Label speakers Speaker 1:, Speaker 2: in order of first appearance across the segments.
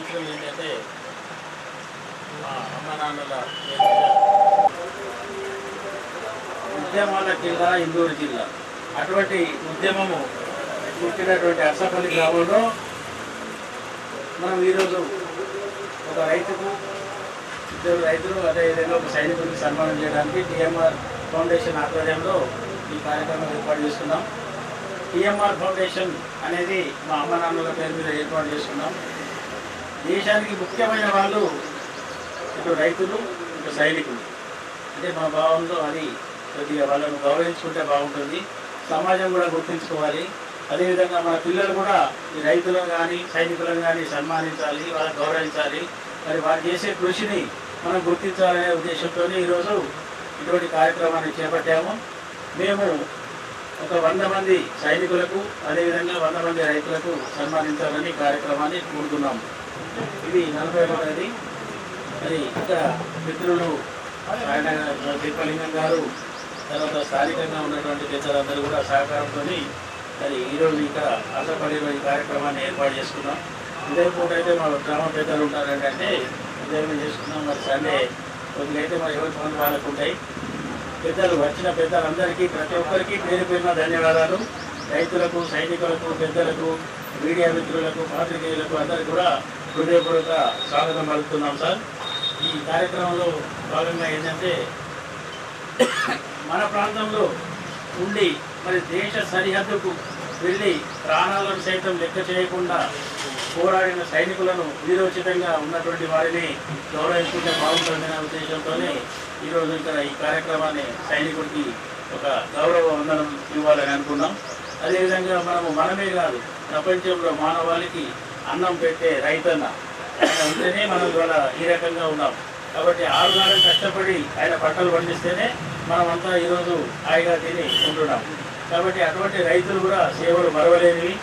Speaker 1: సంవత్సరం ఏంటంటే మా అమ్మ నాన్నల ఉద్యమాల జిల్లా ఇందూరు జిల్లా. అటువంటి ఉద్యమము పుట్టినటువంటి అర్సపల్లి గ్రామంలో మనం ఈరోజు ఒక రైతుకు ఇద్దరు రైతులు అదేవిధంగా ఒక సైనికుడికి సన్మానం చేయడానికి టీఎంఆర్ ఫౌండేషన్ ఆధ్వర్యంలో ఈ కార్యక్రమం ఏర్పాటు చేసుకున్నాం. టీఎంఆర్ ఫౌండేషన్ అనేది మా అమ్మ నాన్నల పేరు మీద ఏర్పాటు చేసుకున్నాం. దేశానికి ముఖ్యమైన వాళ్ళు ఇటు రైతులు ఇటు సైనికులు. అంటే మా భావంలో అది కొద్దిగా వాళ్ళను గౌరవించుకుంటే బాగుంటుంది. సమాజం కూడా గుర్తించుకోవాలి. అదేవిధంగా మన పిల్లలు కూడా ఈ రైతులను కానీ సైనికులను కానీ సన్మానించాలి వాళ్ళని గౌరవించాలి. మరి వారు చేసే కృషిని మనం గుర్తించాలనే ఉద్దేశంతో ఈరోజు ఇటువంటి కార్యక్రమాన్ని చేపట్టాము. మేము ఒక వంద మంది సైనికులకు అదేవిధంగా వంద మంది రైతులకు సన్మానించాలని కార్యక్రమాన్ని కోరుతున్నాము. ఇది నలభై ఒకటి మరి ఇక్కడ మిత్రులు ఆయన దీపలింగం గారు తర్వాత స్థానికంగా ఉన్నటువంటి పెద్దలందరూ కూడా సహకారంతో మరి ఈరోజు ఇక్కడ అసపల్లిలో ఈ కార్యక్రమాన్ని ఏర్పాటు చేసుకున్నాం. ఇదే పూట అయితే మా గ్రామ పెద్దలు ఉంటారంటే ఉదయం చేసుకున్నాం. మరి సండే కొద్దిగా అయితే మరి ఎవరి పనులు వాళ్ళకు ఉంటాయి. పెద్దలు వచ్చిన పెద్దలందరికీ ప్రతి ఒక్కరికి పేరు పేరున ధన్యవాదాలు. రైతులకు సైనికులకు పెద్దలకు మీడియా మిత్రులకు పాత్రికేయులకు అందరికీ కూడా హృదయపూర్వక స్వాగతం పలుకుతున్నాం సార్. ఈ కార్యక్రమంలో భాగంగా ఏంటంటే మన ప్రాంతంలో ఉండి మరి దేశ సరిహద్దుకు వెళ్ళి ప్రాణాలను సైతం లెక్క చేయకుండా పోరాడిన సైనికులను వీరోచితంగా ఉన్నటువంటి వారిని గౌరవించుకుంటే బాగుంటుందనే ఉద్దేశంతోనే ఈరోజు ఇక్కడ ఈ కార్యక్రమాన్ని సైనికుడికి ఒక గౌరవ వందనం ఇవ్వాలని అనుకున్నాం. అదేవిధంగా మనము మనమే కాదు ప్రపంచంలో మానవాళికి అన్నం పెట్టే రైతన్న. ఉంటేనే మనం ఇవాళ ఈ రకంగా ఉన్నాం. కాబట్టి ఆరు నాలుగు కష్టపడి ఆయన పంటలు పండిస్తేనే మనమంతా ఈరోజు హాయిగా తిని ఉంటున్నాం. కాబట్టి అటువంటి రైతులు కూడా సేవలు మరవలేనివి.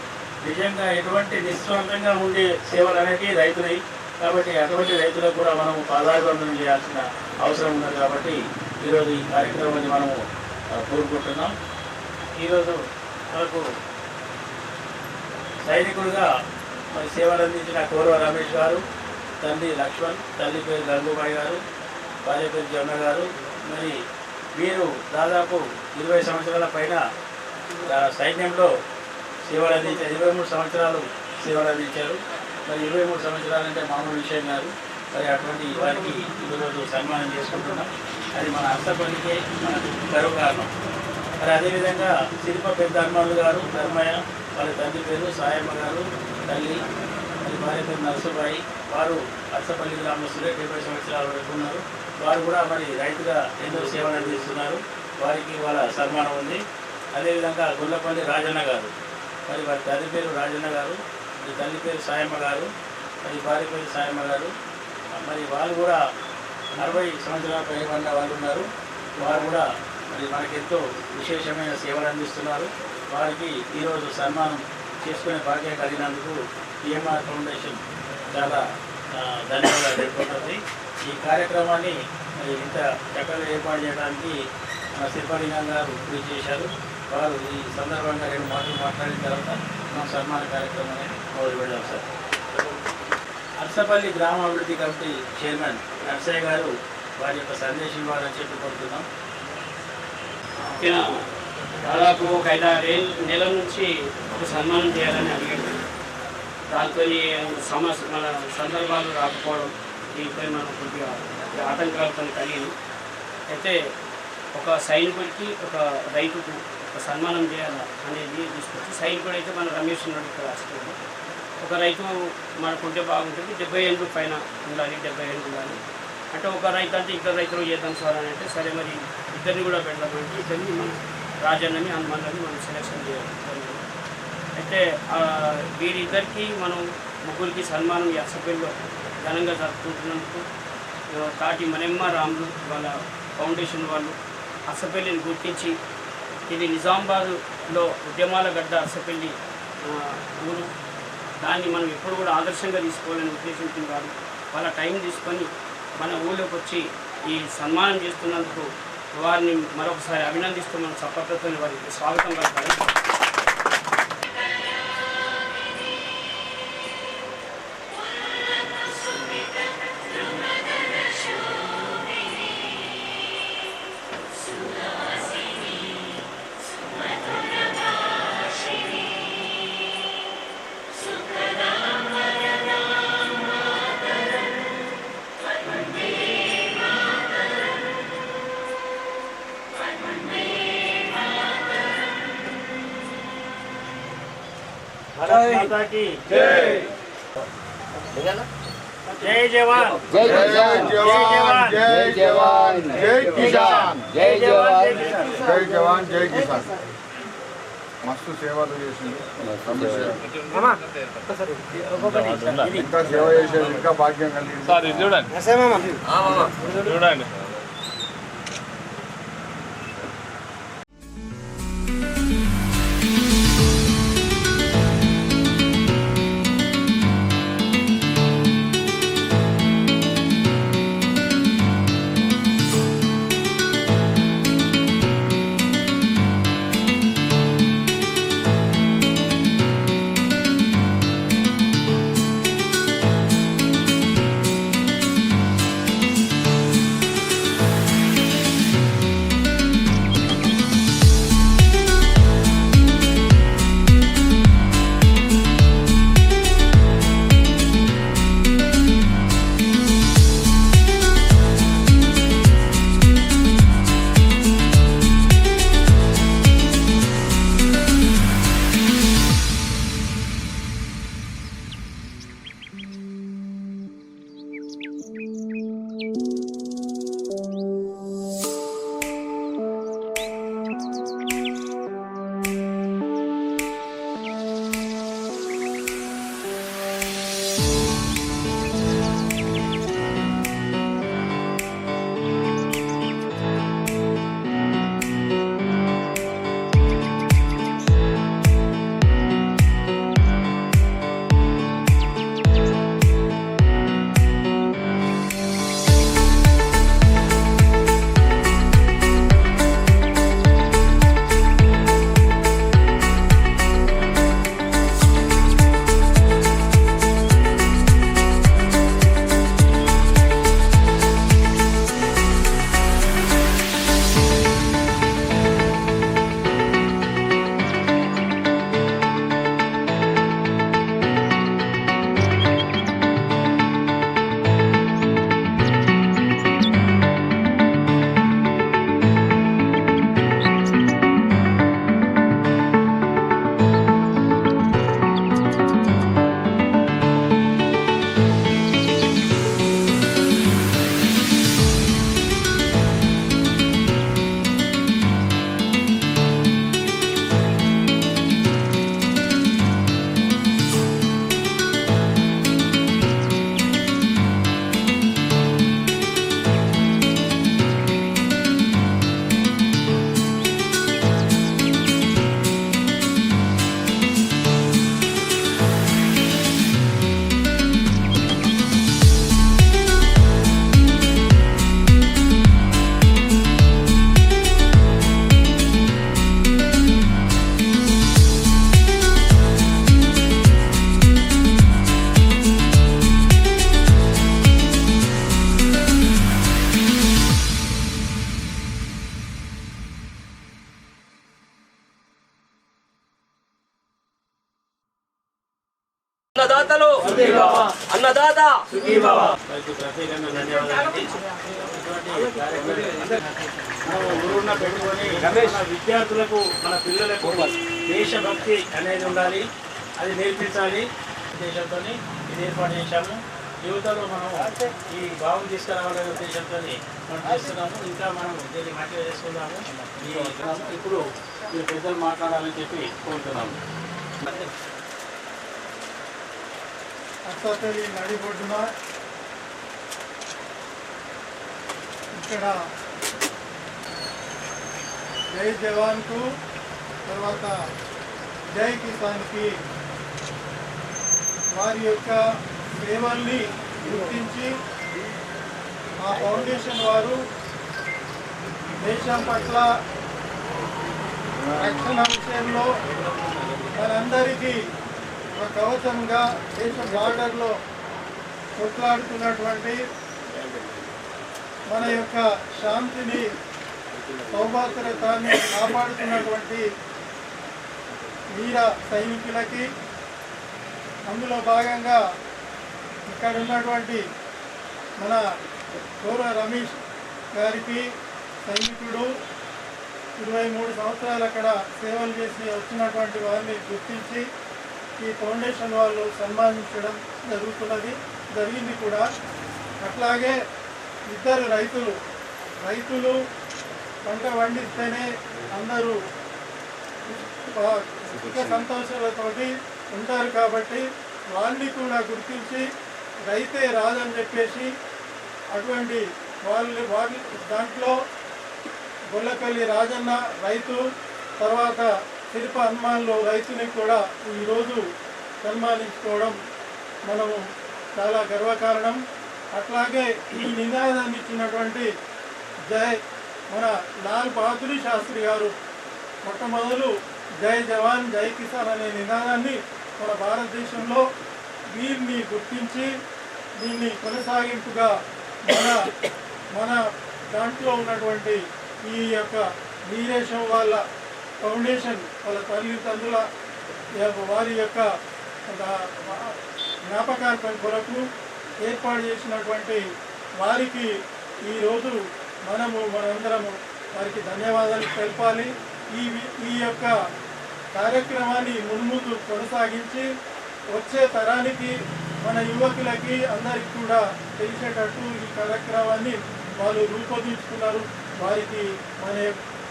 Speaker 1: నిజంగా ఎటువంటి నిస్వార్థంగా ఉండే సేవలు అనేవి రైతులై కాబట్టి అటువంటి రైతులకు కూడా మనము పాదాభివందనం చేయాల్సిన అవసరం ఉన్నది కాబట్టి ఈరోజు ఈ కార్యక్రమాన్ని మనము కోరుకుంటున్నాం. ఈరోజు మనకు సైనికుడిగా మరి సేవలు అందించిన కోరవ రమేష్ గారు తండ్రి లక్ష్మణ్ తల్లి పేరు గంగుబాయి గారు భార్య పేరు జొన్న గారు. మరి వీరు దాదాపు ఇరవై సంవత్సరాల పైన సైన్యంలో సేవలు అందించారు ఇరవై మూడు సంవత్సరాలు సేవలు అందించారు. మరి ఇరవై మూడు సంవత్సరాలు అంటే మామూలు విషయం కాదు. మరి అటువంటి వారికి ఈరోజు సన్మానం చేసుకుంటున్నాం. అది మన అర్థపల్లికే మన గర్వ కారణం. మరి అదేవిధంగా శిల్ప పెద్ద హనుమానులు గారు ధర్మయ్య వాళ్ళ తండ్రి పేరు సాయమ్మ గారు తల్లి అది భార్య పేరు నరసుబాయి వారు అర్సపల్లి గ్రామస్తులే డెబ్బై సంవత్సరాల వరకు ఉన్నారు వారు కూడా మరి రైతుగా ఎన్నో సేవలు అందిస్తున్నారు. వారికి వాళ్ళ సన్మానం ఉంది. అదేవిధంగా గుల్లపల్లి రాజన్న గారు. మరి వారి తల్లి పేరు రాజన్న గారు మరి తల్లి పేరు సాయమ్మ గారు మరి భార్య పేరు సాయమ్మ గారు. మరి వాళ్ళు కూడా అరవై సంవత్సరాల పైబడిన వాళ్ళు ఉన్నారు. వారు కూడా మరి మనకెంతో విశేషమైన సేవలు అందిస్తున్నారు. వారికి ఈరోజు సన్మానం చేసుకునే భాగ్యం కలిగినందుకు పిఎంఆర్ ఫౌండేషన్ చాలా ధన్యవాదాలు తెలుపుతుంది ఈ కార్యక్రమాన్ని ఇంత చక్కగా ఏర్పాటు చేయడానికి మన శిల్పలింగం గారు కృషి చేశారు. వారు ఈ సందర్భంగా రెండు మాటలు మాట్లాడిన తర్వాత మా సన్మాన కార్యక్రమాన్ని మొదలు పెడదాం సార్. అర్సపల్లి గ్రామాభివృద్ధి కమిటీ చైర్మన్ నర్సయ్య గారు వారి యొక్క సందేశం ఇవ్వాలని చెప్పి కోరుతున్నాం.
Speaker 2: దాదాపు ఒక ఐదారు నెలల నుంచి ఒక సన్మానం చేయాలని అడిగాడు. దాంతో సమస్య మన సందర్భాలు రాకపోవడం దీనిపై మనం కొద్దిగా ఆటంకాలతో కలిగింది అయితే ఒక సైనికుడికి ఒక రైతుకు ఒక సన్మానం చేయాలా అనేది తీసుకొచ్చి సైనికుడు అయితే మన రమేష్ ఉన్నాడు ఇక్కడ రాసుకోండి ఒక రైతు మనకుంటే బాగుంటుంది డెబ్బై ఏళ్ళు పైన ఉండాలి డెబ్బై ఏళ్ళు ఉండాలి. అంటే ఒక రైతు అంటే ఇద్దరు రైతులు చేద్దాం సార్ అని అంటే సరే మరి ఇద్దరిని కూడా పెడదామంటే ఇద్దరిని మనం రాజన్నని హనుమాన్లని మనం సెలెక్షన్ చేయాలి. అయితే వీరిద్దరికీ వీరిద్దరికి మనం ముగ్గురికి సన్మానం ఎక్సపెల్లో ఘనంగా జరుపుకుంటున్నందుకు తాటి మనెమ్మ రాములు వాళ్ళ ఫౌండేషన్ వాళ్ళు అసపల్లిని గుర్తించి ఇది నిజామాబాద్లో ఉద్యమాల గడ్డ అసపల్లి ఊరు. దాన్ని మనం ఎప్పుడు కూడా ఆదర్శంగా తీసుకోవాలని ఉద్దేశించిన వాళ్ళు వాళ్ళ టైం తీసుకొని మన ఊళ్ళోకి వచ్చి ఈ సన్మానం చేస్తున్నందుకు వారిని మరొకసారి అభినందిస్తూ మనం చప్పట్లతో వారికి స్వాగతం పలకాలి
Speaker 1: జై జవాన్
Speaker 3: జై జవాన్ జై జవాన్ జై కిసాన్
Speaker 4: జై జవాన్
Speaker 3: జై జవాన్ జై కిసాన్ మస్తు సేవలు చేసింది ఇంకా సేవ చేసేది ఇంకా భాగ్యం కలిగింది.
Speaker 4: చూడండి. చూడండి.
Speaker 1: కార్యక్రమం పెట్టుకొని మన విద్యార్థులకు మన పిల్లలకు దేశభక్తి అనేది ఉండాలి. అది నేర్పించాలి. ఉద్దేశంతో ఇది ఏర్పాటు చేశాము. యువతలో మనం ఈ భావం తీసుకురావాలనే ఉద్దేశంతో మనం చేస్తున్నాము. ఇంకా మనం దీన్ని మంచిగా చేసుకుందాము. ఇప్పుడు మీరు పెద్దలు మాట్లాడాలని చెప్పి కోరుతున్నాము.
Speaker 5: అత్తతడి నడిబొడ్డున ఇక్కడ జై జవాన్కు తర్వాత జై కిసాన్కి వారి యొక్క సేవల్ని గుర్తించి ఆ ఫౌండేషన్ వారు దేశం పట్ల రక్షణ విషయంలో మనందరికీ ఒక కవచంగా దేశ బార్డర్లో కొట్లాడుతున్నటువంటి మన యొక్క శాంతిని సౌభాగ్యతాన్ని కాపాడుతున్నటువంటి వీర సైనికులకి అందులో భాగంగా ఇక్కడ ఉన్నటువంటి మన గౌరవ రమేష్ గారికి సైనికుడు ఇరవై మూడు సంవత్సరాలు అక్కడ సేవలు చేసి వచ్చినటువంటి వారిని గుర్తించి ఈ ఫౌండేషన్ వాళ్ళు సన్మానించడం జరుగుతున్నది జరిగింది కూడా. అట్లాగే ఇద్దరు రైతులు రైతులు పంట పండిస్తేనే అందరూ సుఖ సంతోషాలతోటి ఉంటారు కాబట్టి వాళ్ళని కూడా గుర్తించి రైతే రాదని చెప్పేసి అటువంటి వాళ్ళు వాళ్ళ దాంట్లో గొల్లపల్లి రాజన్న రైతు తర్వాత శిల్ప హనుమాన్లో రైతుని కూడా ఈరోజు సన్మానించుకోవడం మనము చాలా గర్వకారణం. అట్లాగే ఈ నినాదాన్ని ఇచ్చినటువంటి జై మన లాల్ బహదూర్ శాస్త్రి గారు మొట్టమొదలు జై జవాన్ జై కిసాన్ అనే నినాదాన్ని మన భారతదేశంలో వీరిని గుర్తించి దీన్ని కొనసాగింపుగా మన మన దాంట్లో ఉన్నటువంటి ఈ యొక్క వీరేశం వాళ్ళ ఫౌండేషన్ వాళ్ళ తల్లిదండ్రుల వారి యొక్క జ్ఞాపకార్థం కొరకు ఏర్పాటు చేసినటువంటి వారికి ఈరోజు మనము మనందరము వారికి ధన్యవాదాలు తెలపాలి. ఈ ఈ యొక్క కార్యక్రమాన్ని మున్ముందు కొనసాగించి వచ్చే తరానికి మన యువకులకి అందరికి కూడా తెలిసేటట్టు ఈ కార్యక్రమాన్ని వాళ్ళు రూపొందించుకున్నారు. వారికి మన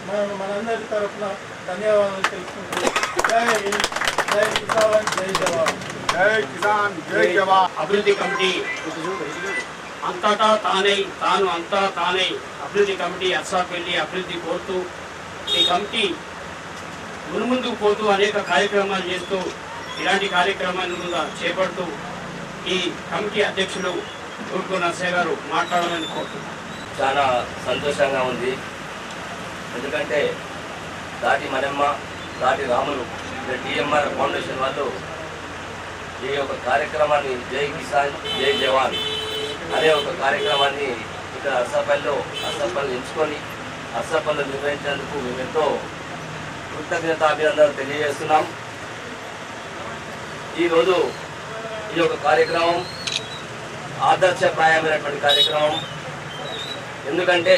Speaker 5: మన మనందరి తరఫున ధన్యవాదాలు తెలుసుకుంటున్నాం జై జై కిసాన్ జై జవాన్.
Speaker 6: జై కిసాన్ జై జవాన్.
Speaker 2: అభివృద్ధి కమిటీ. అంతటా తానై తాను అంతా తానై. అభివృద్ధి కమిటీ అర్సాపల్లి అభివృద్ధి కోరుతూ ఈ కమిటీ మున్ముందుకు పోతూ అనేక కార్యక్రమాలు చేస్తూ ఇలాంటి కార్యక్రమాలను కూడా చేపడుతూ ఈ కమిటీ అధ్యక్షులు తూర్పు నర్సయ్య గారు మాట్లాడాలని కోరుతున్నారు
Speaker 4: చాలా సంతోషంగా ఉంది. ఎందుకంటే దాటి మనమ్మ దాటి రాములు టీఎంఆర్ ఫౌండేషన్ వాళ్ళు ఈ యొక్క కార్యక్రమాన్ని జై కిసాన్ జై జవాన్ అనే ఒక కార్యక్రమాన్ని ఇక్కడ అర్సపల్లిలో అర్సపల్లి ఎంచుకొని అర్సపల్లి నిర్వహించేందుకు మేము ఎంతో కృతజ్ఞతాభినందనలు తెలియజేస్తున్నాం. ఈరోజు ఈ యొక్క కార్యక్రమం ఆదర్శప్రాయమైనటువంటి కార్యక్రమం. ఎందుకంటే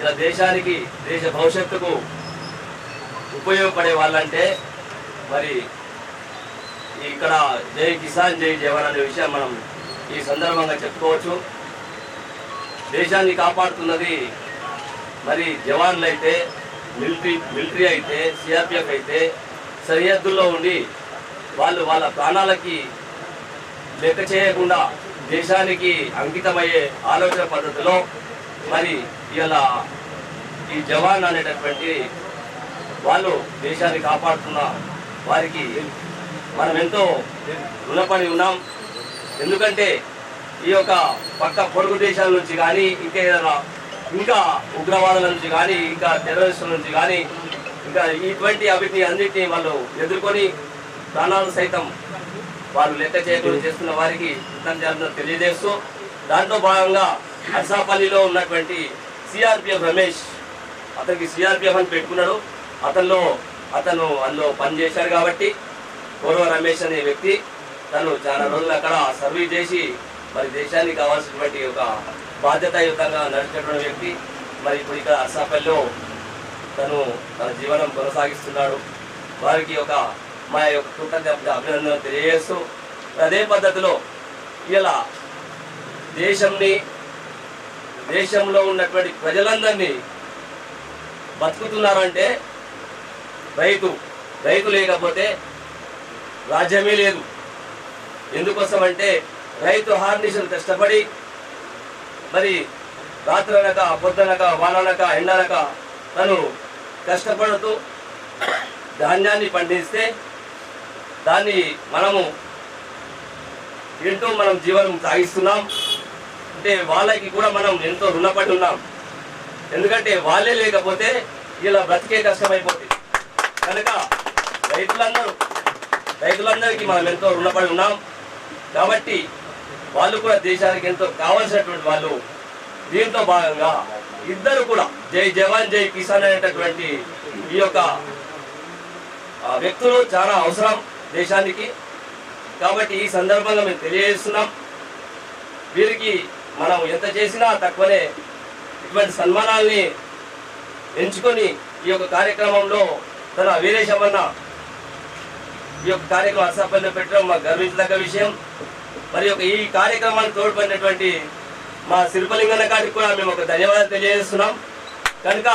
Speaker 4: ఇలా దేశానికి దేశ భవిష్యత్తుకు ఉపయోగపడే వాళ్ళంటే మరి ఇక్కడ జై కిసాన్ జై జవాన్ అనే విషయం మనం ఈ సందర్భంగా చెప్పుకోవచ్చు. దేశాన్ని కాపాడుతున్నది మరి జవాన్లు అయితే మిలిటరీ మిలిటరీ అయితే సిఆర్పిఎఫ్ అయితే సరిహద్దుల్లో ఉండి వాళ్ళు వాళ్ళ ప్రాణాలకి లెక్క చేయకుండా దేశానికి అంకితమయ్యే ఆలోచన పద్ధతిలో మరి ఇలా ఈ జవాన్ అనేటటువంటి వాళ్ళు దేశాన్ని కాపాడుతున్న వారికి మనం ఎంతో రుణపడి ఉన్నాం. ఎందుకంటే ఈ యొక్క పక్క పొరుగు దేశాల నుంచి కానీ ఇంకా ఏదైనా ఇంకా ఉగ్రవాదుల నుంచి కానీ ఇంకా టెర్రరిస్టుల నుంచి కానీ ఇంకా ఇటువంటి అవిటిని అన్నిటిని వాళ్ళు ఎదుర్కొని ప్రాణాలు సైతం వాళ్ళు లెక్క చేయకుండా చేస్తున్న వారికి కృతజ్ఞతలు తెలియజేస్తూ దాంట్లో భాగంగా అర్సాపల్లిలో ఉన్నటువంటి సిఆర్పిఎఫ్ రమేష్ అతనికి సిఆర్పిఎఫ్ అని పెట్టుకున్నాడు. అతనిలో అతను అందులో పనిచేశాడు కాబట్టి పూర్వ రమేష్ అనే వ్యక్తి. తను చాలా రోజులు అక్కడ సర్వీస్ చేసి మరి దేశానికి కావాల్సినటువంటి ఒక బాధ్యతాయుతంగా నడిచినటువంటి వ్యక్తి. మరి ఇప్పుడు ఇక్కడ అర్సాపల్లిలో తను తన జీవనం కొనసాగిస్తున్నాడు. వారికి ఒక మా యొక్క కృతజ్ఞత అభినందనలు తెలియజేస్తూ అదే పద్ధతిలో ఇలా దేశంని దేశంలో ఉన్నటువంటి ప్రజలందరినీ బతుకుతున్నారంటే రైతు రైతు లేకపోతే రాజ్యమే లేదు. ఎందుకోసం అంటే రైతు హార్నిషలు కష్టపడి మరి రాత్రనక పొద్దునక వాననక ఎండనక తను కష్టపడుతూ ధాన్యాన్ని పండిస్తే దాన్ని మనము ఎంతో మనం జీవనం సాగిస్తున్నాం. అంటే వాళ్ళకి కూడా మనం ఎంతో రుణపడి ఉన్నాం. ఎందుకంటే వాళ్ళే లేకపోతే ఇలా బ్రతికే కష్టమైపోతుంది. కనుక రైతులందరూ రైతులందరికీ మనం ఎంతో రుణపడి ఉన్నాం. కాబట్టి వాళ్ళు కూడా దేశానికి ఎంతో కావాల్సినటువంటి వాళ్ళు దీంతో భాగంగా ఇద్దరు కూడా జై జవాన్ జై కిసాన్ అనేటటువంటి ఈ యొక్క వ్యక్తులు చాలా అవసరం దేశానికి. కాబట్టి ఈ సందర్భంగా మేము తెలియజేస్తున్నాం. వీరికి మనం ఎంత చేసినా తక్కువనే ఇటువంటి సన్మానాల్ని ఎంచుకొని ఈ యొక్క కార్యక్రమంలో తన వీరేశమన్న ఈ యొక్క కార్యక్రమం అర్సాపల్లిలో పెట్టడం మాకు గర్వించదగ్గ విషయం. మరి యొక్క ఈ కార్యక్రమానికి తోడ్పడినటువంటి మా శిల్పలింగన్న గారికి కూడా మేము ఒక ధన్యవాదాలు తెలియజేస్తున్నాం. కనుక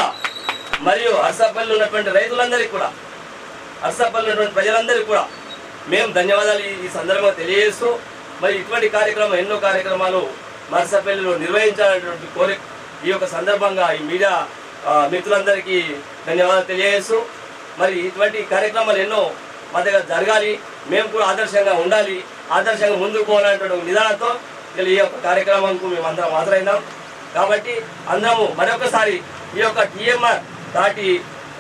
Speaker 4: మరియు అర్సాపల్లిలో ఉన్నటువంటి రైతులందరికీ కూడా అర్సాపల్లి ఉన్నటువంటి ప్రజలందరికీ కూడా మేము ధన్యవాదాలు ఈ- సందర్భంగా తెలియజేస్తూ మరి ఇటువంటి కార్యక్రమం ఎన్నో కార్యక్రమాలు మర్సపల్లిలో నిర్వహించాలనేటువంటి కోరిక ఈ యొక్క సందర్భంగా ఈ మీడియా మిత్రులందరికీ ధన్యవాదాలు తెలియజేస్తూ మరి ఇటువంటి కార్యక్రమాలు ఎన్నో మా జరగాలి. మేము కూడా ఆదర్శంగా ఉండాలి. ఆదర్శంగా ముందుకు పోవాలనేటువంటి నిదానంతో ఈ యొక్క కార్యక్రమంకు మేము అందరం హాజరైనాం. కాబట్టి అందరము మరొకసారి ఈ యొక్క టీఎంఆర్ తాటి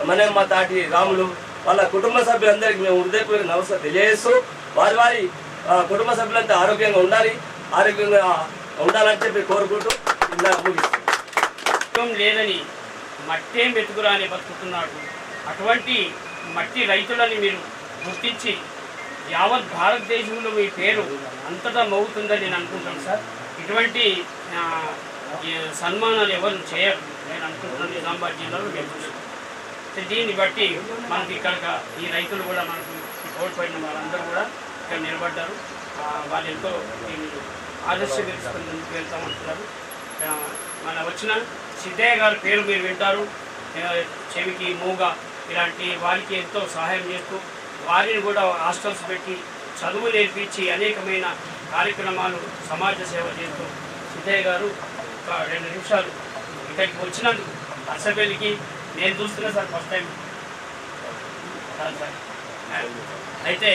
Speaker 4: మనమ్మ తాటి రాములు వాళ్ళ కుటుంబ సభ్యులందరికీ మేము హృదయపూర్వక నమస్కారం తెలియజేస్తూ వారి వారి కుటుంబ సభ్యులంతా ఆరోగ్యంగా ఉండాలి. ఆరోగ్యంగా ఉండాలని చెప్పి కోరుకుంటూ ముగిస్తాం
Speaker 2: ఉపయోగం లేదని మట్టే మెతుకురా అని బతుకుతున్నాడు. అటువంటి మట్టి రైతులని మీరు గుర్తించి యావత్ భారతదేశంలో మీ పేరు అంతటా మోగుతుందని నేను అనుకుంటాను సార్. ఇటువంటి సన్మానాలు ఎవరు చేయరు. నేను అనుకుంటున్నాను నిజామాబాద్ జిల్లాలో మేము చూసాం దీన్ని బట్టి మనకి ఇక్కడ ఈ రైతులు కూడా మనకు తోడ్పడిన వాళ్ళందరూ కూడా ఇక్కడ నిలబడ్డారు. వాళ్ళు ఎంతో దీన్ని ఆదర్శం వెళ్తామంటున్నారు మన వచ్చిన సిద్ధయ్య గారి పేరు మీరు వింటారు. చెవికి మూగ ఇలాంటి వారికి ఎంతో సహాయం చేస్తూ వారిని కూడా హాస్టల్స్ పెట్టి చదువు నేర్పించి అనేకమైన కార్యక్రమాలు సమాజ సేవ చేస్తూ సిద్ధయ్య గారు ఒక రెండు నిమిషాలు ఇక్కడికి వచ్చినందుకు అసెంబ్లీకి నేను చూస్తున్నా సార్ ఫస్ట్ టైం. సార్ అయితే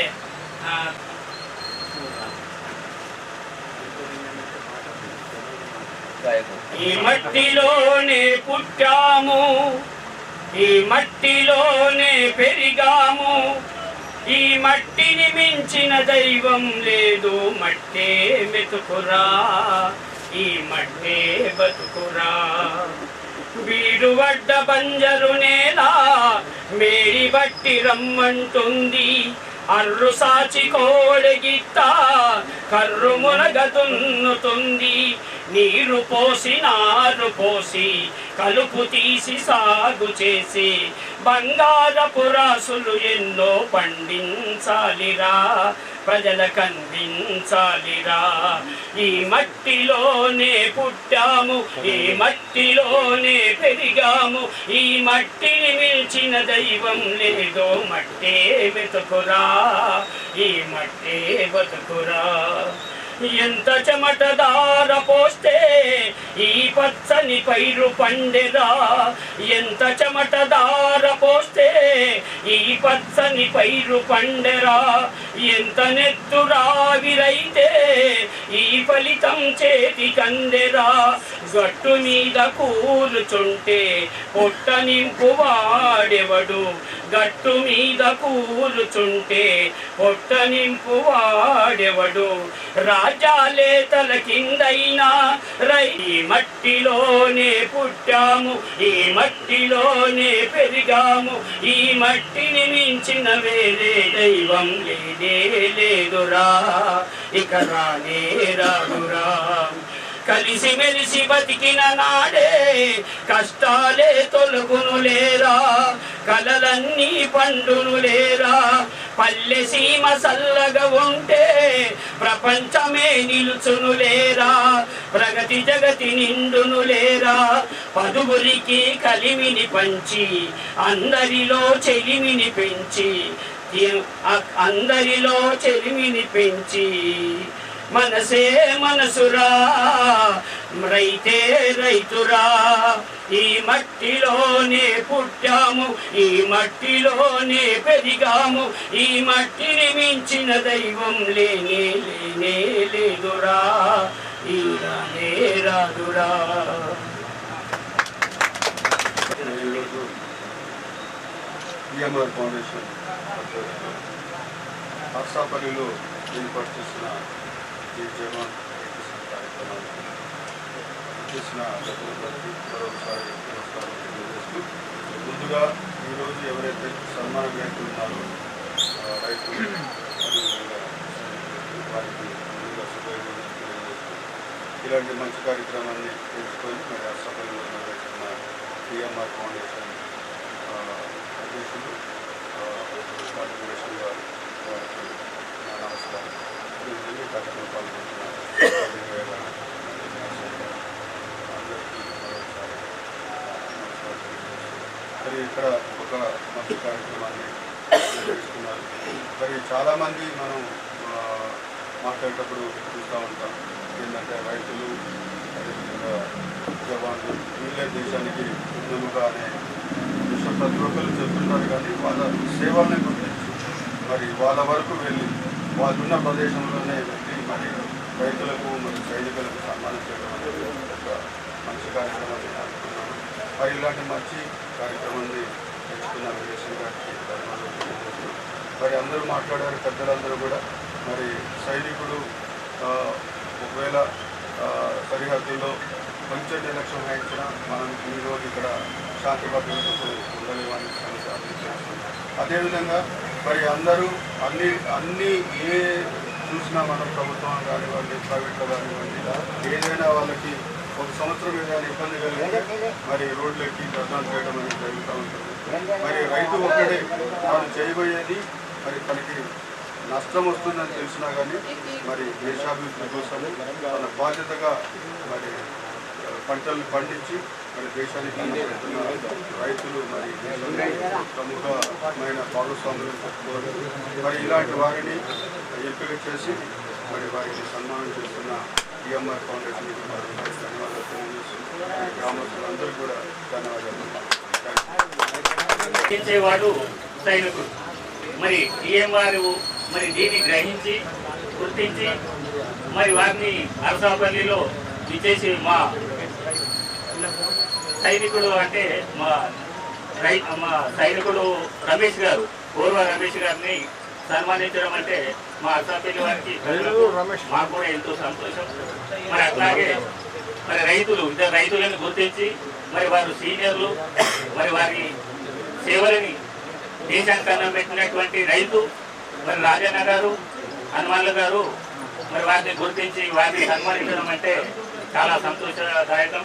Speaker 2: ఈ మట్టిలోనే పుట్టాము ఈ మట్టిలోనే పెరిగాము ఈ మట్టిని మించిన దైవం లేదు. మట్టే మెతుకురా ఈ మట్టే బతుకురా. వీడు వడ్డ బంజరు నేల మేడి బట్టి రమ్మంటుంది. అర్రు సాచి కోడగిత్త కర్రు మునగదున్నుతుంది నీరు పోసి నారు పోసి కలుపు తీసి సాగు చేసి బంగారపు రాసులు ఎన్నో పండించాలిరా ప్రజలకు అందించాలిరా ఈ మట్టిలోనే పుట్టాము ఈ మట్టిలోనే పెరిగాము ఈ మట్టిని మిల్చిన దైవం లేదో మట్టే వెతుకురా ఈ మట్టే బతుకురా ఎంత చెమటదార పోస్తే ఈ పచ్చని పైరు పండెరా? ఎంత చెమటదార పోస్తే ఈ పచ్చని పైరు పండెరా? ఎంత నెత్తురావిరైతే ఈ ఫలితం చేతి కందెరా గట్టు మీద కూలుచుంటే పొట్ట నింపు వాడెవడు గట్టు మీద కూలుచుంటే పొట్ట నింపు వాడెవడు రాజాలేతల కిందైనా రై ఈ మట్టిలోనే పుట్టాము ఈ మట్టిలోనే పెరిగాము ఈ మట్టిని మించిన వేరే దైవం లేదే లేదురా ఇక రానే రాదురా. కలిసి మెలిసి బతికిన నాడే కష్టాలే తొలుగును లేరా కలలన్నీ పండును లేరా. పల్లె సీమ సల్లగా ఉంటే ప్రపంచమే నిలుచును లేరా ప్రగతి జగతి నిండును లేరా. పదుగురికి కలిమిని పంచి అందరిలో చెలిమిని పెంచి అందరిలో చెలిమిని పెంచి మనసే మనసురా రైతే రైతురా. ఈ మట్టిలోనే పుట్టాము ఈ మట్టిలోనే పెరిగాము ఈ మట్టిని మించిన దైవం లేనే లేనే లేదురా. ఈ రానే రాదురా.
Speaker 6: ఈఎంఆర్ ఫౌండేషన్ హర్షాపల్లిలో ఏర్పాటు చేసిన ఈ కార్యక్రమానికి చేసిన ప్రతి మరొకసారి నమస్కారం తెలియజేస్తూ ముందుగా ఈరోజు ఎవరైతే సన్మాన గ్రహీతలు ఉన్నారో రైతులు వారికి ముందుగా శుభాకాంక్షలు తెలియజేస్తూ ఇలాంటి మంచి కార్యక్రమాన్ని తెలుసుకొని మరి హర్సాపల్లిలో నిర్వహిస్తున్న ఫౌండేషన్ అధ్యక్షులు కార్పొరేషన్ గారు వారికి నా నమస్కారం ఈ అన్ని కార్యక్రమాలు పాల్గొంటున్న వేల అందరికీ మరొకసారి నమస్కారం తెలియజేస్తున్నాను. మరి ఇక్కడ ఒక మంచి కార్యక్రమాన్ని నిర్వహిస్తున్నారు మరి చాలామంది మనం మాట్లాడేటప్పుడు చూస్తూ ఉంటాం. ఏంటంటే రైతులు అదేవిధంగా జవాన్లు వీళ్ళే దేశానికి ఉన్నముగా అనే విషయం ప్రతి ఒక్కరు చెప్తున్నారు కానీ వాళ్ళ సేవల్ని గుర్తించి. మరి వాళ్ళ వరకు వెళ్ళి వాళ్ళున్న ప్రదేశంలోనే వెళ్ళి మరి రైతులకు మరి సైనికులకు సన్మానం చేయడం అనేది ఒక మంచి కార్యక్రమాన్ని మరి ఇలాంటి మంచి కార్యక్రమాన్ని మరి అందరూ మాట్లాడారు పెద్దలందరూ కూడా. మరి సైనికుడు ఒకవేళ సరిహద్దుల్లో కొంచెం నిర్లక్ష్యం వహించినా మనం ఈ రోజు ఇక్కడ శాంతి భద్రతకు ఉండలేమని అదేవిధంగా మరి అందరూ అన్ని అన్ని ఏ చూసినా మనం ప్రభుత్వం కానివ్వండి ప్రైవేట్లో కానివ్వండి ఏదైనా వాళ్ళకి ఒక సంవత్సరం ఏదైనా ఇబ్బంది కలిగితే మరి రోడ్లకి దర్శనం చేయడం అనేది జరుగుతూ ఉంటుంది. మరి రైతు ఒక్కడే వాళ్ళు చేయబోయేది మరి తనకి నష్టం వస్తుందని తెలిసినా కానీ మరి దేశాభివృద్ధి కోసం తన బాధ్యతగా మరి పంటలను పంటలు పండించి మరి దేశానికి రైతులు మరి ప్రముఖమైన భాగస్వాములు చెప్పుకోవాలి. మరి ఇలాంటి వారిని ఎంపిక చేసి మరి వారికి సన్మానం చేస్తున్న ఈఎంఆర్ ఫౌండేషన్ ధన్యవాదాలు తెలియజేస్తున్నాను గ్రామస్తులందరూ కూడా ధన్యవాదాలు.
Speaker 7: ఇచ్చేవాడు సైనికుడు. మరి ఈఎంఆర్ మరి దీన్ని గ్రహించి గుర్తించి మరి వారిని అరసాపల్లిలో విచ్చేసి మా సైనికుడు అంటే మా మా సైనికుడు రమేష్ గారు పూర్వ రమేష్ గారిని సన్మానించడం అంటే మా అరసాపల్లి వారికి మాకు కూడా ఎంతో సంతోషం. మరి అట్లాగే మరి రైతులు ఇద్దరు రైతులను గుర్తించి మరి వారు సీనియర్లు మరి వారి సేవలని దేశానికి అన్నం పెట్టినటువంటి రైతు మరి రాజన్న గారు హనుమాన్ల గారు మరి వారిని గుర్తించి వారిని సన్మానించడం అంటే చాలా సంతోషదాయకం.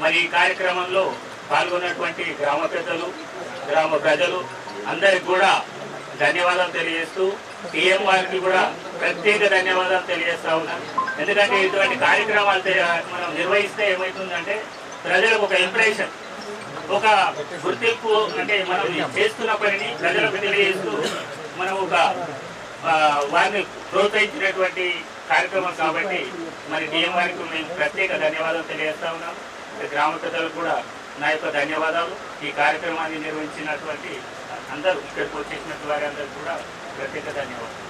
Speaker 7: మరి ఈ కార్యక్రమంలో పాల్గొన్నటువంటి గ్రామ పెద్దలు గ్రామ ప్రజలు అందరికి కూడా ధన్యవాదాలు తెలియజేస్తూ పిఎం వారికి కూడా ప్రత్యేక ధన్యవాదాలు తెలియజేస్తా ఉన్నాను ఎందుకంటే ఇటువంటి కార్యక్రమాలు మనం నిర్వహిస్తే ఏమవుతుందంటే ప్రజలకు ఒక ఇంప్రెషన్ ఒక గుర్తింపు అంటే మనం చేస్తున్న పనిని ప్రజలకు తెలియజేస్తూ మనం ఒక వారిని ప్రోత్సహించినటువంటి కార్యక్రమం కాబట్టి మరి డిఎం వారికి మేము ప్రత్యేక ధన్యవాదాలు తెలియజేస్తా ఉన్నాం. గ్రామ పెద్దలకు కూడా నా యొక్క ధన్యవాదాలు. ఈ కార్యక్రమాన్ని నిర్వహించినటువంటి అందరూ ఇక్కడికి వచ్చేసినటువంటి వారి అందరికీ కూడా ప్రత్యేక ధన్యవాదాలు.